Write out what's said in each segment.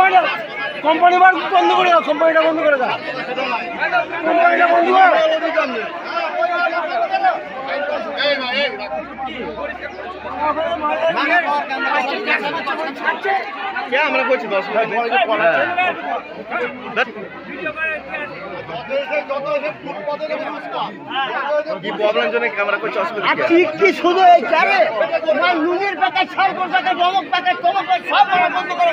কোম্পানিটা কোম্পানি বার বন্ধ করে দাও কোম্পানিটা বন্ধ করে দাও। কোম্পানিটা বন্ধ করো আমরা করছি দশ কি? শুধু এই চারে? তোমার নুনের প্যাকেট সরকর প্যাকেট নমক প্যাকেট তমক সব বন্ধ করে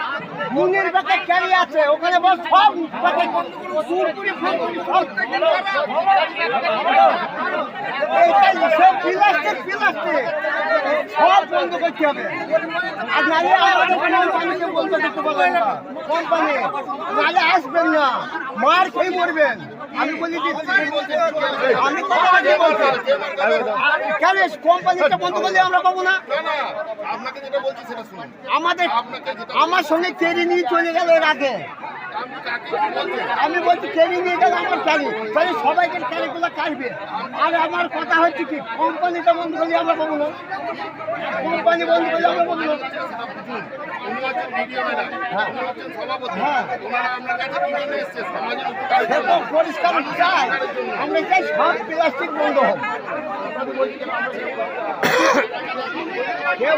নুনের প্যাকেট ক্যারি আছে, ওখানে বল সব প্যাকেট কুরকুরি করে সব। সব বন্ধ করতে হবে। আর নাহলে আমাদের কোম্পানিকে বলতে দিতে পারবেন আসবেন না। মার খেয়ে মরবেন। আমি বলি আমি কেন কোম্পানিটা বন্ধ করলে আমরা পাবো না? আমাদের আমার সঙ্গে কেড়ে নিয়ে চলে গেল এর আগে। আমি বলছি কেড়ে নিয়ে গেলে আমার ক্যারি তাহলে সবাইকে ক্যারিগুলো কাটবে। আর আমার কথা হচ্ছে কি কোম্পানিটা বন্ধ করলে আমরা না। কোম্পানি বন্ধ করলে আমরা ম্যাডাম হ্যাঁ। হ্যাঁ। পরিষ্কার চাই। আমরা চাই সব প্লাস্টিক বন্ধ হোক। কেউ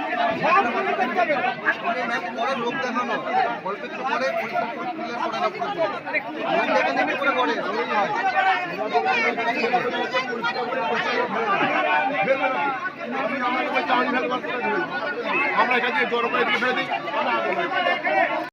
করে আমরা এখান করে দিয়ে ফেলে দিই।